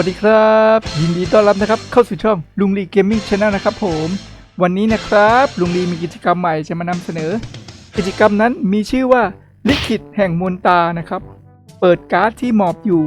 วัสดีครับ ยินดีต้อนรับนะครับเข้าสู่ช่องลุงลีเกมมิ่งชาแนลนะครับผม วันนี้นะครับลุงลีมีกิจกรรมใหม่จะมานำเสนอ กิจกรรมนั้นมีชื่อว่าลิขิตแห่งมนตานะครับ เปิดการ์ดที่หมอบอยู่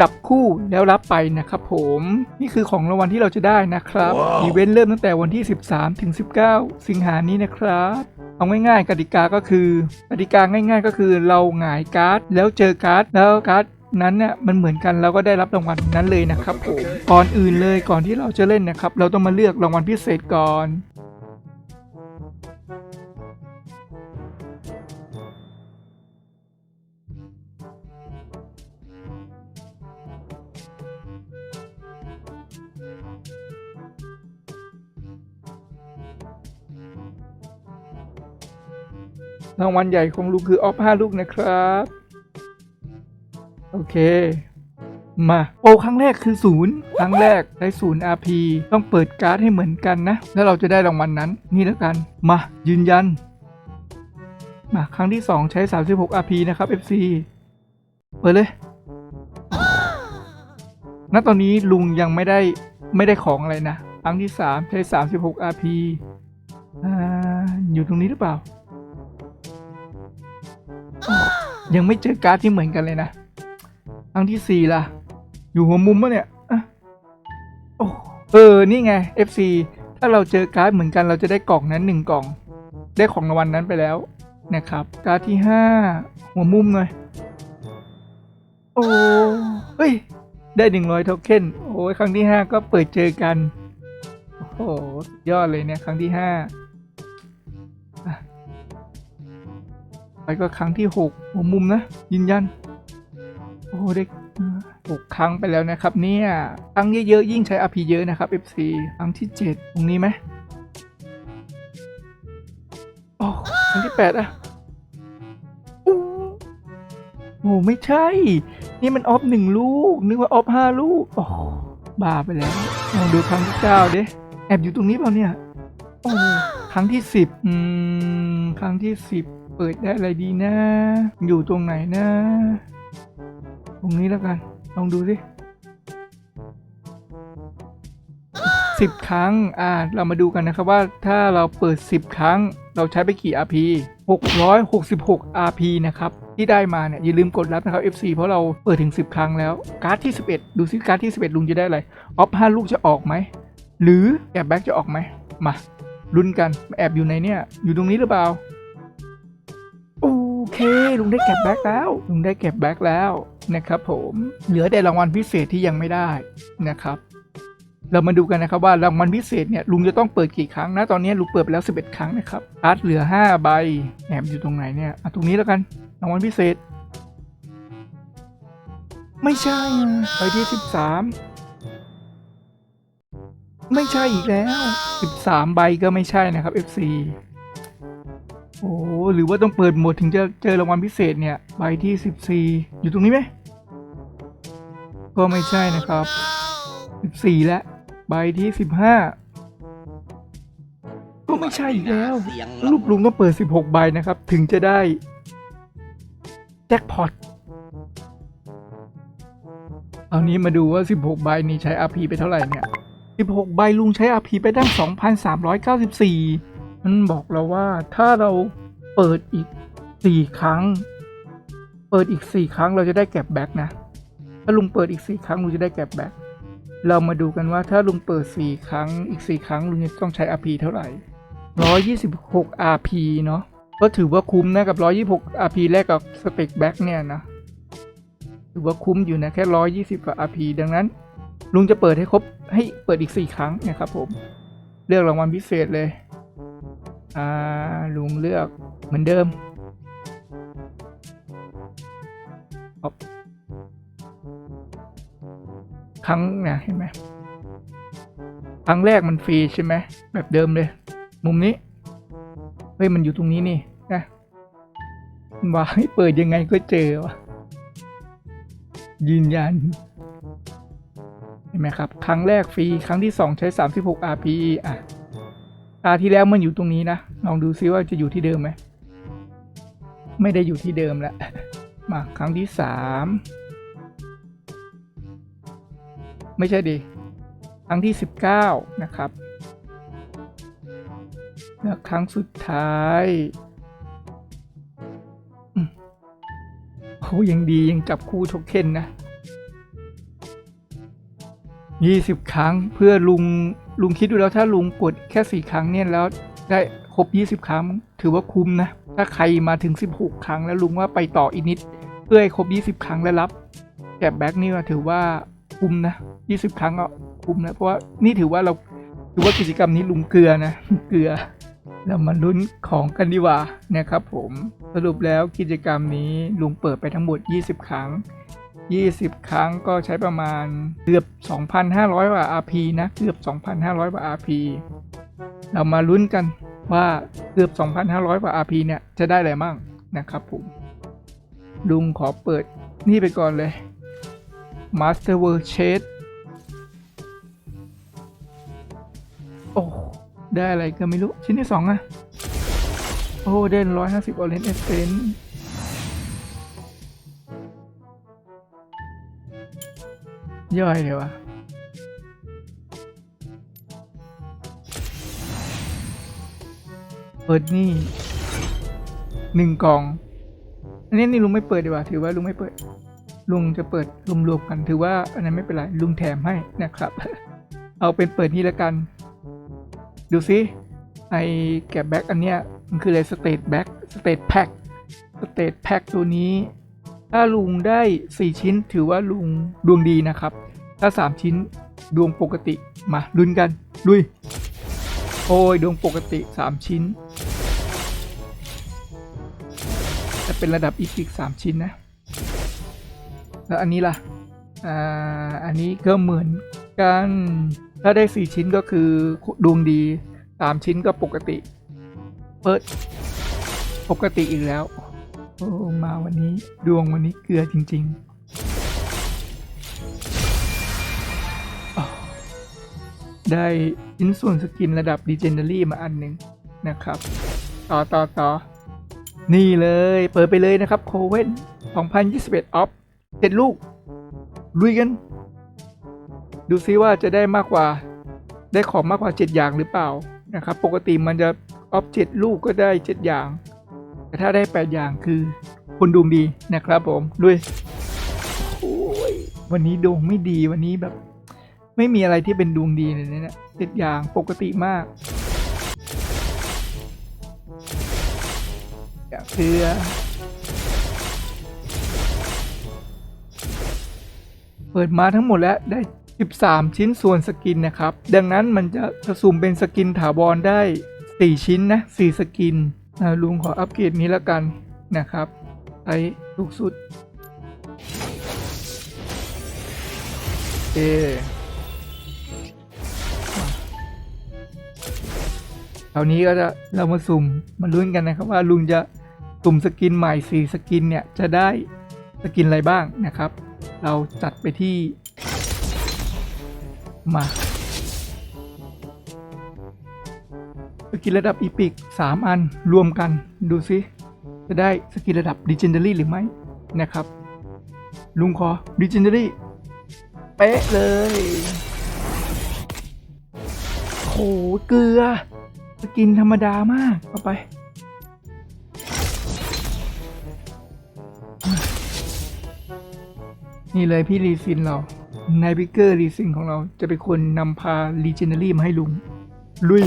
จับคู่แล้วรับไปนะครับผมนี่คือของรางวัลที่เราจะได้นะครับอีเวนต์เริ่มตั้งแต่วันที่ 13 ถึง 19 สิงหานี้นะครับ เอาง่ายๆ กติกาก็คือกติกาง่าย ๆ ก็คือเราหงายการ์ดแล้วเจอการ์ดแล้วการ์ด นั้นเนี่ยมันเหมือนกันเราก็ได้รับรางวัลนั้นเลยนะครับผมก่อนอื่นเลยก่อนที่เราจะเล่นนะครับ เราต้องมาเลือกรางวัลพิเศษก่อนรางวัลใหญ่ของลุงคือออฟห้าลูกนะครับ เค มาโปรครั้งแรกคือศูนย์ครั้งแรกได้ศูนย์ RP ต้องเปิดการ์ดให้เหมือนกันนะ แล้วเราจะได้รางวัลนนั้น นี่แล้วกัน มายืนยัน มาครั้งที่ 2 ใช้ 36 RP นะครับ FC เปิดเลยณตอนนี้ลุงยังไม่ได้ไม่ได้ของอะไรนะ ครั้งที่ 3 ใช้ 36 RP อ่าอยู่ตรงนี้หรือเปล่า ยังไม่เจอการ์ดที่เหมือนกันเลยนะ ครั้งที่สี่ล่ะ อยู่หัวมุมปะเนี่ยอะโอ้เออ นี่ไง FC ถ้าเราเจอการ์ดเหมือนกันเราจะได้กล่องนั้นหนึ่งกล่อง ได้ของรางวัลนั้นไปแล้วนะครับ การ์ดที่ห้าหัวมุมหน่อยโอ้เฮ้ย ได้หนึ่งร้อยโทเค็นโอ้ยครั้งที่ห้าก็เปิดเจอกัน โอ้โหยอดเลยเนี่ยครั้งที่ห้าไปก็ครั้งที่หกหัวมุมนะยืนยัน อ้ได้หกครั้งไปแล้วนะครับ เนี่ยครั้งเยอะๆยิ่งใช้ RP เยอะนะครับ FC ครั้งที่เจ็ดตรงนี้ไหมโอ้ครั้งที่แปดอะโอ้โอ้ไม่ใช่ นี่มันออฟหนึ่งลูก นึกว่าออฟห้าลูก โอ้บาไปแล้วลองดูครั้งที่เก้าดิแอบอยู่ตรงนี้เปล่าเนี่ย โอ้ครั้งที่สิบอืม ครั้งที่สิบเปิดได้อะไรดีนะ อยู่ตรงไหนนะ ตรงนี้แล้วกัน ลองดูสิสิบครั้ง อ่า เรามาดูกันนะครับว่าถ้าเราเปิดสิบครั้ง เราใช้ไปกี่ RP 666 RP นะครับ ที่ได้มาเนี่ย อย่าลืมกดรับนะครับ FC เพราะเราเปิดถึง 10 ครั้งแล้ว การ์ดที่ 11 ดูซิการ์ดที่ 11 ลุงจะได้อะไร ออฟ 5 ลูกจะออกไหม หรือแอบแบ็กจะออกไหม มาลุ้นกัน แอบอยู่ในเนี่ย อยู่ตรงนี้หรือเปล่า เคลุงได้เก็บแบ็กแล้วลุงได้เก็บแบ็กแล้วนะครับผมเหลือแต่รางวัลพิเศษที่ยังไม่ได้นะครับ เรามาดูกันนะครับว่ารางวัลพิเศษเนี่ยลุงจะต้องเปิดกี่ครั้งนะตอนนี้ลุงเปิดไปแล้ว 11 ครั้งนะครับการ์ดเหลือ 5 ใบแอบอยู่ตรงไหนเนี่ยอะตรงนี้แล้วกันรางวัลพิเศษ ไม่ใช่ใบที่ 13ไม่ใช่อีกแล้ว 13 ใบก็ไม่ใช่นะครับ FC โอ้หรือว่าต้องเปิดหมดถึงจะเจอรางวัลพิเศษเนี่ยใบที่ 14 อยู่ตรงนี้ไหม ก็ไม่ใช่นะครับ 14 แล้ว ใบที่ 15 ก็ไม่ใช่อีกแล้วลูกลุงต้องเปิด 16 ใบนะครับ ถึงจะได้ แจ็คพอตเอานี้มาดูว่า 16 ใบนี้ใช้ RP ไปเท่าไหร่เนี่ย 16 ใบลุงใช้ RP ไปตั้ง 2,394 มันบอกเราว่าถ้าเราเปิดอีก4ครั้ง เปิดอีก4ครั้งเราจะได้แก็บแบ็กนะ ถ้าลุงเปิดอีก4ครั้งลุงจะได้แก็บแบ็กเรามาดูกันว่าถ้าลุงเปิด4ครั้งอีก4ครั้งลุงจะต้องใช้ RP เท่าไหร่126 RP เนาะก็ถือว่าคุ้มนะกับ126 RP แลกกับสเต็กแบ็กเนี่ยนะถือว่าคุ้มอยู่นะแค่120กว่า RP ดังนั้น ลุงจะเปิดให้ครบให้เปิดอีก4ครั้งนะครับผมเลือกรางวัลพิเศษเลย อ่าลุงเลือกเหมือนเดิมครั้งเนี่ยเห็นไหมครั้งแรกมันฟรีใช่ไหมแบบเดิมเลย มุมนี้ เฮ้ยมันอยู่ตรงนี้นี่นะว่าให้เปิดยังไงก็เจอวะยืนยันเห็นไหมครับ ครั้งแรกฟรี ครั้งที่สองใช้ 36 RPE อะ ตาที่แล้วมันอยู่ตรงนี้นะ ลองดูซิว่าจะอยู่ที่เดิมไหม ไม่ได้อยู่ที่เดิมแล้ว มาครั้งที่สามไม่ใช่ดิ ครั้งที่19นะครับและครั้งสุดท้ายโอ้ยังดียังจับคู่โทเค็นนะ20ครั้งเพื่อลุง ลุงคิดดูแล้วถ้าลุงกดแค่ 4 ครั้งเนี่ยแล้วได้ครบ 20 ครั้ง ถือว่าคุ้มนะ ถ้าใครมาถึง 16 ครั้งแล้วลุงว่าไปต่ออีกนิด เพื่อให้ครบ 20 ครั้งแล้วรับแกบแบ็กนี่ก็ถือว่าคุ้มนะ 20 ครั้งก็คุ้มนะ เพราะว่านี่ถือว่าเราถือว่ากิจกรรมนี้ลุงเกลือนะ เกลือเรามาลุ้นของกันดีกว่านะครับผมสรุปแล้วกิจกรรมนี้ลุงเปิดไปทั้งหมด 20 ครั้ง 20 ครั้งก็ใช้ประมาณเกือบ 2,500 กว่า RP นะ เกือบ 2,500 กว่า RP เรามาลุ้นกันว่าเกือบ 2,500 กว่า RP เนี่ย จะได้อะไรมั่งนะครับผม ลุงขอเปิดนี่ไปก่อนเลย Master World Shade โอ้ ได้อะไรก็ไม่รู้ ชิ้นที่สองอะโอ้ได้ร้อยห้าสิบออเรนเอเย่อยเลยวะเปิดนี่หนึ่งกอง อันนี้นี่ลุงไม่เปิดดีกว่า ถือว่าลุงไม่เปิด ลุงจะเปิดรวมๆกันถือว่า อันนั้นไม่เป็นไร ลุงแถมให้นะครับ เอาเป็นเปิดนี่แล้วกัน ดูซิไอแกะแบ็กอันเนี้ยมันคืออะไรสเตทแบ็กสเตทแพ็กสเตทแพ็กตัวนี้ ถ้าลุงได้ 4 ชิ้นถือว่าลุงดวงดีนะครับ ถ้า 3 ชิ้นดวงปกติมาลุ้นกันลุยโอ้ยดวงปกติ 3 ชิ้น จะเป็นระดับอีพิก3ชิ้นนะ แล้วอันนี้ล่ะอ่าอันนี้ก็เหมือนกันถ้าได้ 4 ชิ้นก็คือดวงดี 3 ชิ้นก็ปกติ เปิดปกติอีกแล้ว โอ้มาวันนี้ดวงวันนี้เกลือจริงๆอ้าวได้ชิ้นส่วนสกินระดับ Legendary มาอันหนึ่งนะครับ ต่อต่อต่อนี่เลย เปิดไปเลยนะครับโคเวน2021 ออฟเจ็ดลูกลุยกัน ดูซิว่าจะได้มากกว่า ได้ของมากกว่า 7 อย่างหรือเปล่านะครับ ปกติมันจะออฟ7ลูกก็ได้ 7 อย่าง แต่ถ้าได้ 8 อย่างคือคนดวงดีนะครับผมด้วยวันนี้ดวงไม่ดีวันนี้แบบ ไม่มีอะไรที่เป็นดวงดีเลยนะเนี่ยเจ็ดอย่างปกติมากอย่าเชื่อเปิดมาทั้งหมดแล้วได้ 13 ชิ้นส่วนสกินนะครับ ดังนั้นมันจะจะสมเป็นสกินถาวรได้ 4 ชิ้นนะ 4 สกิน อ่าลุงขออัปเกรดนี้แล้วกันนะครับใช้ถูกสุดโอคราวนี้ก็จะเรามาสุ่มมาลุ้นกันนะครับว่าลุงจะสุ่มสกินใหม่4สกินเนี่ยจะได้สกินอะไรบ้างนะครับ เราจัดไปที่มา สกินระดับอีพิก3 อันรวมกันดูซิจะได้สกินระดับ Legendary หรือไม่นะครับ ลุงขอ Legendary เป๊ะเลยโหเกลือสกินธรรมดามากเอาไปนี่เลยพี่รีซินเรานายบิเกอร์รีซินของเราจะเป็นคนนำพา Legendary มาให้ลุง ลุย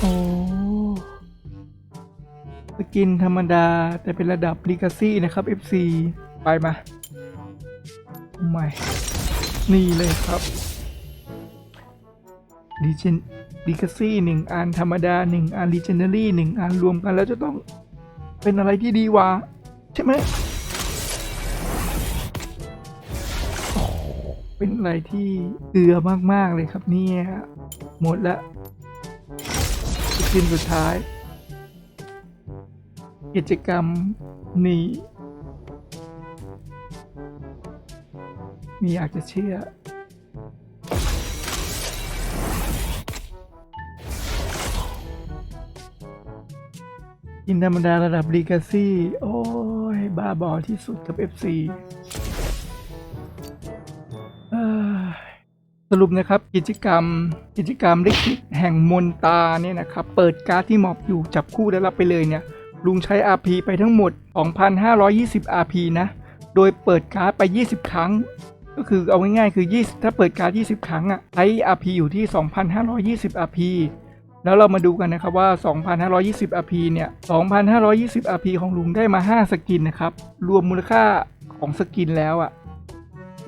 โอ้สกินธรรมดา แต่เป็นระดับ Legacy นะครับ FC ไปมาโอ้ไม่นี่เลยครับ Legend Legacy หนึ่งอันธรรมดาหนึ่งอัน Legendary หนึ่งอันรวมกันแล้วจะต้องเป็นอะไรที่ดีวะใช่ไหมเป็นอะไรที่เกลือมาก ๆ เลยครับเนี่ยหมดละ กินสุดท้าย กิจกรรมนี้มีอยากจะเชื่ออินธรรมดาระดับลีกาซี่ โอ้ย บ้าบอที่สุดกับ FC สรุปนะครับกิจกรรม กิจกรรมเล็กแห่งมนตาเนี่ยนะครับเปิดการ์ดที่หมอบอยู่จับคู่ได้รับไปเลยเนี่ยลุงใช้ RP ไปทั้งหมด 2,520 RP นะ โดยเปิดการ์ดไป 20 ครั้ง ก็คือเอาง่ายๆคือ 20 ถ้าเปิดการ์ด 20 ครั้งอะใช้ RP อยู่ที่ 2,520 RP แล้วเรามาดูกันนะครับว่า 2,520 RP เนี่ย 2,520 RP ของลุงได้มา 5 สกินนะครับ รวมมูลค่าของสกินแล้วอะ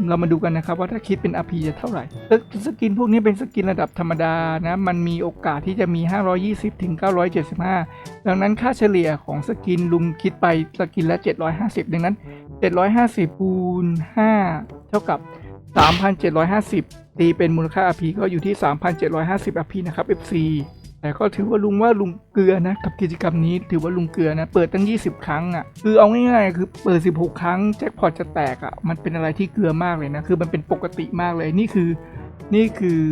เรามาดูกันนะครับว่าถ้าคิดเป็น RP จะเท่าไหร่สกสกินพวกนี้เป็นสกินระดับธรรมดานะ มันมีโอกาสที่จะมี 520 ถึง 975 ดังนั้นค่าเฉลี่ยของสกินลุงคิดไปสกินละ 750 ดังนั้น 750คูณ5 เท่ากับ 3,750 ตีเป็นมูลค่า RP ก็อยู่ที่ 3,750 RP นะครับ FC แต่ก็ถือว่าลุงว่าลุงเกลือนะกับกิจกรรมนี้ถือว่าลุงเกลือนะเปิดตั้ง 20 ครั้งอะคือเอาง่ายๆคือเปิด 16 ครั้งแจ็คพอตจะแตกอะมันเป็นอะไรที่เกลือมากเลยนะคือมันเป็นปกติมากเลยนี่คือ นี่คือ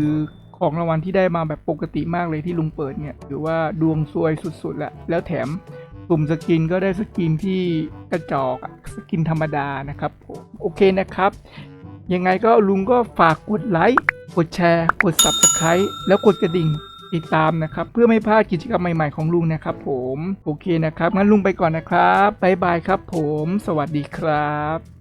ของรางวัลที่ได้มาแบบปกติมากเลยที่ลุงเปิดเนี่ยถือว่าดวงซวยสุดๆแหละแล้วแถมกลุ่มสกินก็ได้สกินที่กระจอกสกินธรรมดานะครับผมโอเคนะครับ ยังไงก็ลุงก็ฝากกดไลค์กดแชร์ กด Subscribe แล้วกดกระดิ่ง ติดตามนะครับ เพื่อไม่พลาดกิจกรรมใหม่ๆของลุงนะครับผมโอเคนะครับงั้นลุงไปก่อนนะครับบ๊ายบายครับผม สวัสดีครับ